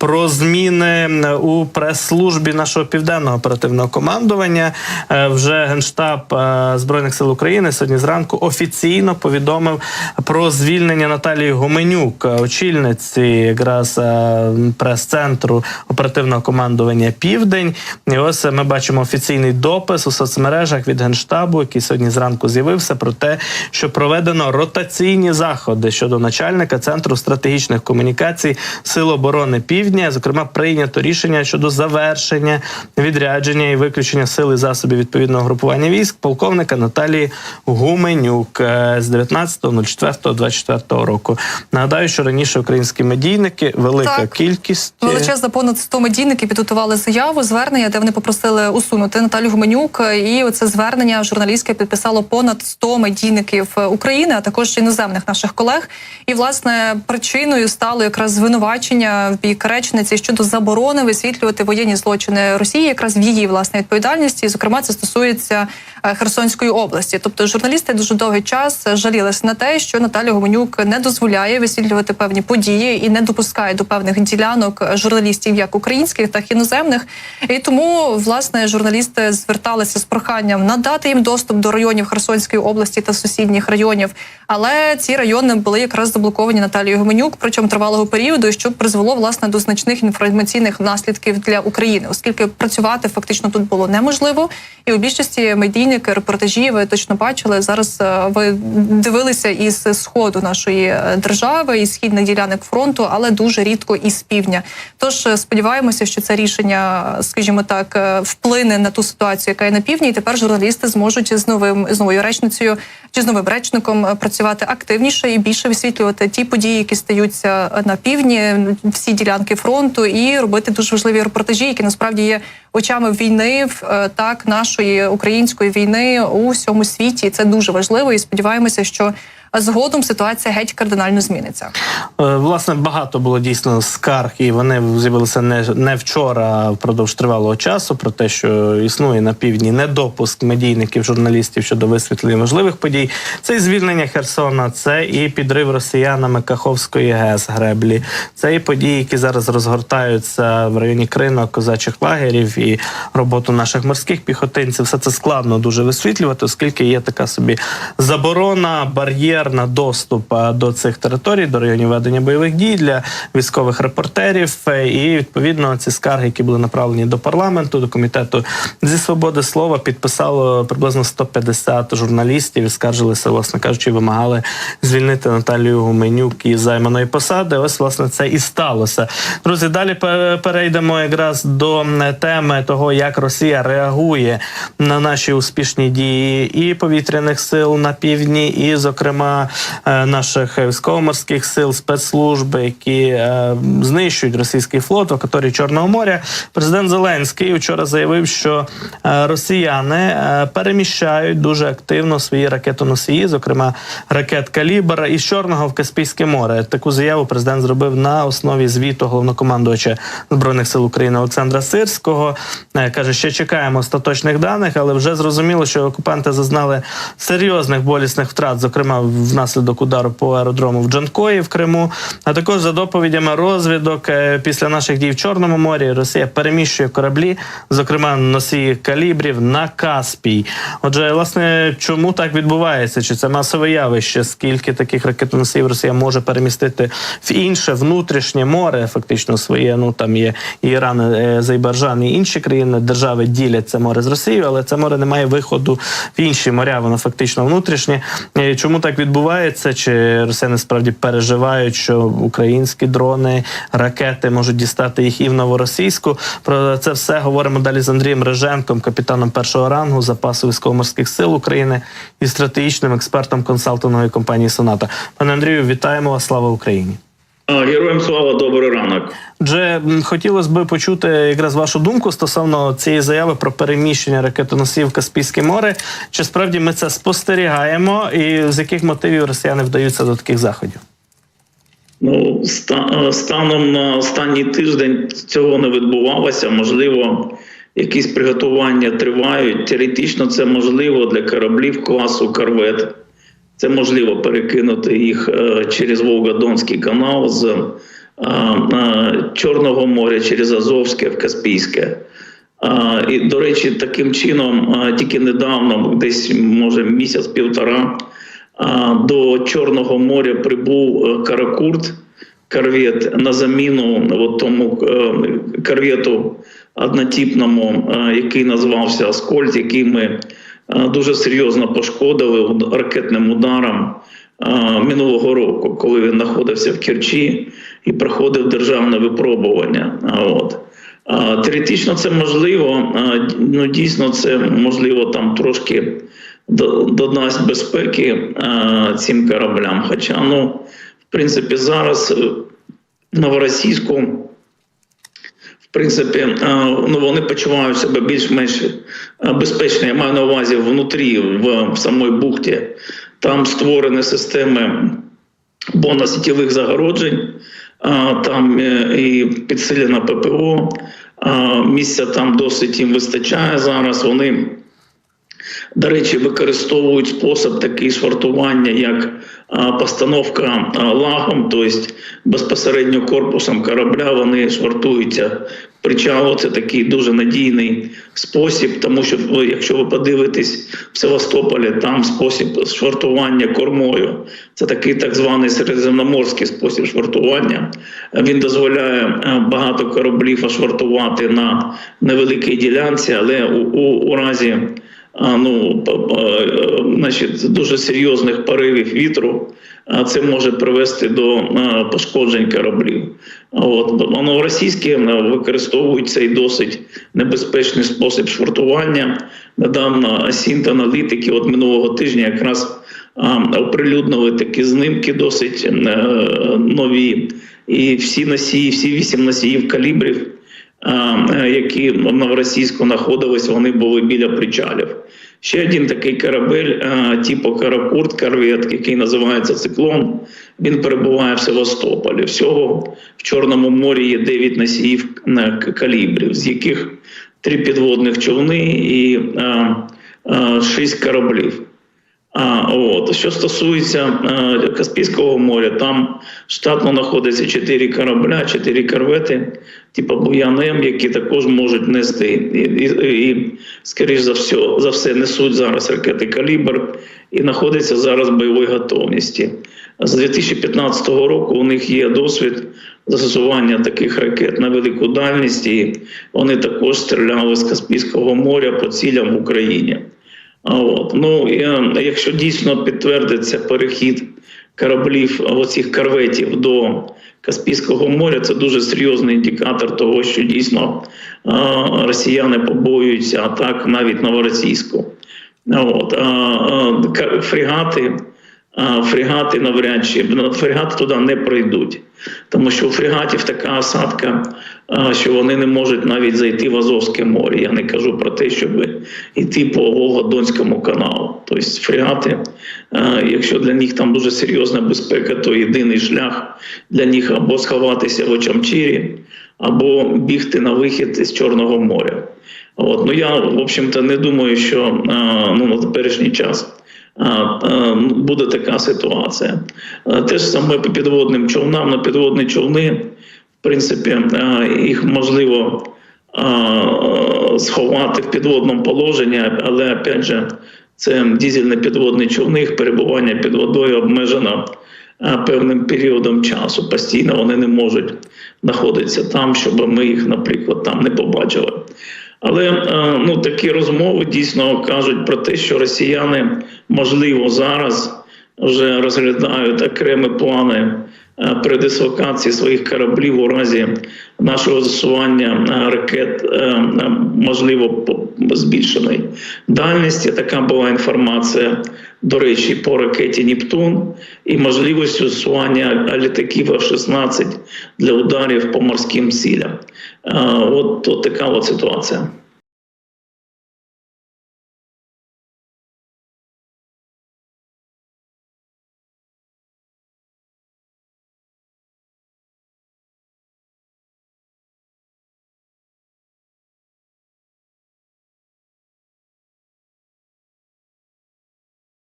про зміни у прес-службі нашого південного оперативного командування. Е, Вже генштаб е, збройних сил України сьогодні зранку офіційно повідомив про звільнення Наталії Гоменюк, е, очільниці якраз е, прес-центру оперативного командування Південь. І ось ми бачимо офіційний допис у соцмережах від генштабу, який сьогодні зранку з'явився про те, що проведено ротаційні заходи щодо начальника центру стратегічних комунікацій Сил оборони Півдня. Зокрема, прийнято рішення щодо завершення відрядження і виключення сил і засобів відповідного групування військ полковника Наталії Гуменюк е, з 19.04.24 року. Нагадаю, що раніше українські медійники велика Так. кількість е, Величезна понад 100 медійників підготували заяву, звернення, де вони попросили усунути Наталю Гуменюк. І оце звернення журналістське підписало понад 100 медійників України, а також іноземних наших колег. І власне причиною стало якраз звинувачення в бік речниці щодо заборони висвітлювати воєнні злочини Росії, якраз в її власне відповідальності. Зокрема, це стосується е, Херсонської області. Тобто, журналісти дуже довгий час жалілися на те, що Наталя Гуменюк не дозволяє висвітлювати певні події і не допускає до певних ділянок журналістів, як українських, так і іноземних. І тому власне журналісти зверталися з проханням надати їм доступ до районів Херсонської області та сусідніх районів. Але ці райони були якраз заблоковані Наталією Гуменюк, причому тривалого періоду, що призвело власне до значних інформаційних наслідків для України, оскільки працювати фактично тут було неможливо. І у більшості медійники, репортажі ви точно бачили зараз. е, Ви дивилися із сходу нашої е, держави, із східних ділянок фронту, але дуже рідко із півдня. Тож е, сподіваємося, що це рішення, скажімо так, вплине на ту ситуацію, яка є на півдні, і тепер журналісти зможуть з новим з новою речницею чи з новим речником працювати активніше і більше висвітлювати ті події, які стаються на півдні, всі ділянки фронту, і робити дуже важливі репортажі, які насправді є очами війни, в, е, так нашої української війни у всьому світі. Це дуже важливо, і сподіваємося, що згодом ситуація геть кардинально зміниться. Е, Власне, багато було дійсно скарг, і вони з'явилися не, не вчора, а впродовж тривалого часу про те, що існує на півдні недопуск медійників, журналістів щодо висвітлення важливих подій. Це і звільнення Херсона, це і підрив росіянами Каховської ГЕС греблі, це і події, які зараз розгортаються в районі кринок козачих лагерів і роботу наших морських піхотинців. Все це складно дуже висвітлювати, оскільки є така собі заборона, бар'єр на доступ е, до цих територій, до районів ведення бойових дій для військових репортерів. Е, І відповідно ці скарги, які були направлені до парламенту, до комітету зі свободи слова, підписало приблизно 150 журналістів скаржилися, власне кажучи, вимагали звільнити Наталію Гуменюк із займаної посади. Ось власне це і сталося. Друзі, далі перейдемо якраз до теми того, як Росія реагує на наші успішні дії і повітряних сил на півдні, і, зокрема, е, наших військово-морських сил, спецслужби, які е, знищують російський флот в акваторії Чорного моря. Президент Зеленський вчора заявив, що е, росіяни е, переміщають дуже активно свої ракетоносії, зокрема ракет Калібр із Чорного в Каспійське море. Таку заяву президент зробив на основі звіту головнокомандувача збройних сил України Олександра Сирського. Е, Каже, ще чекаємо остаточних даних, але вже зрозуміло, що окупанти зазнали серйозних болісних втрат, зокрема внаслідок удару по аеродрому в Джанкої в Криму. А також за доповідями розвідок е, після наших дій в Чорному морі Росія переміщує кораблі, зокрема носії калібрів на Каспій. Отже, власне, чому так відбувається? Чи це масове явище? Скільки таких ракетоносіїв Росія може перемістити в інше внутрішнє море? Фактично своє. Ну там є Іран, е, Азербайджан і інші країни держави ділять це море з Росією, але це море не має виходу в інші моря. Воно фактично внутрішнє. Е, Чому так відбувається? Чи росіяни справді переживають, що українські дрони, ракети можуть дістати їх і в новоросійську? Про це все говоримо далі з Андрієм Реженком, капітаном першого рангу запасу військово-морських сил України і стратегічним експертом консалтингової компанії Соната. Пане Андрію, вітаємо вас! Слава Україні! Героям слава, добрий ранок. Отже, хотілося б почути якраз вашу думку стосовно цієї заяви про переміщення ракетоносів в Каспійське море. Чи справді ми це спостерігаємо, і з яких мотивів росіяни вдаються до таких заходів? Ну, е, станом на останній тиждень цього не відбувалося. Можливо, якісь приготування тривають. Теоретично це можливо для кораблів класу корвет. Це можливо перекинути їх е, через Волгодонський канал з а, а, Чорного моря через Азовське в Каспійське. І, до речі, таким чином, тільки недавно, десь може місяць-півтора, до Чорного моря прибув е, Каракурт, корвет на заміну от тому е, корвету однотипному, е, який назвався Аскольд, який ми е, дуже серйозно пошкодили ракетним ударом минулого року, коли він знаходився в Керчі і проходив державне випробування. От. Теоретично це можливо, ну дійсно це можливо там трошки додасть безпеки цим кораблям. Хоча, ну, в принципі, зараз е, новоросійську, принципі, е, ну вони почувають себе більш-менш е, безпечно. Я маю на увазі внутрі, в, самій бухті. Там створені системи бонасітєвих загороджень, там е, і підсилена ППО. Місця там досить їм вистачає зараз. Вони до речі, використовують спосіб такий швартування, як постановка лагом, тобто безпосередньо корпусом корабля вони швартуються причалу. Це такий дуже надійний спосіб, тому що якщо ви подивитесь в Севастополі, там спосіб швартування кормою. Це такий так званий середземноморський спосіб швартування. Він дозволяє е, багато кораблів ошвартувати на невеликій ділянці, але у, у, у разі ну, е, значить, дуже серйозних поривів вітру, це може привести до е, пошкоджень кораблів. От воно російське е, використовують цей досить небезпечний спосіб швартування. Недавно Сінт аналітики от минулого тижня якраз оприлюднили такі знимки досить е, нові. І всі носії, всі вісім носіїв калібрів які в Новоросійську знаходились, вони були біля причалів. Ще один такий корабель, типу Каракурт, корвет, який називається Циклон. Він перебуває в Севастополі. Всього в Чорному морі є 9 носіїв е, калібрів, з яких три підводних човни і а, шість кораблів. А, от. Що стосується е, Каспійського моря, там штатно знаходиться 4 корабля, 4 корвети, типу Буян-М, які також можуть нести і, і, і скоріш за все, за все, несуть зараз ракети Калібр і знаходяться зараз в бойовій готовності. З 2015 року у них є досвід застосування таких ракет на велику дальність, і вони також стріляли з Каспійського моря по цілям в Україні. От. Ну, якщо дійсно підтвердиться перехід кораблів оцих корветів до Каспійського моря, це дуже серйозний індикатор того, що дійсно росіяни побоюються атак навіть новоросійську. От. Фрегати, фрегати навряд чи фрегати туди не пройдуть, тому що у фрегатів така осадка, що вони не можуть навіть зайти в Азовське море. Я не кажу про те, щоб йти по Волго-Донському каналу. Тобто фрегати, якщо для них там дуже серйозна безпека, то єдиний шлях для них або сховатися в Очамчирі, або бігти на вихід із Чорного моря. От. Ну я, в общем-то, не думаю, що ну, на теперішній час а, буде така ситуація. Те ж саме по підводним човнам, на підводні човни, в принципі, їх можливо сховати в підводному положенні, але опять же, це дізельні підводні човни, їх перебування під водою обмежено певним періодом часу. Постійно вони не можуть знаходитися там, щоб ми їх, наприклад, там не побачили. Але ну, такі розмови дійсно кажуть про те, що росіяни, можливо, зараз вже розглядають окремі плани е, передислокації своїх кораблів у разі нашого засування е, ракет, е, можливо, збільшеної дальності. Така була інформація, до речі, по ракеті Нептун і можливістю засування літаків F-16 для ударів по морським цілям. От, от така от ситуація.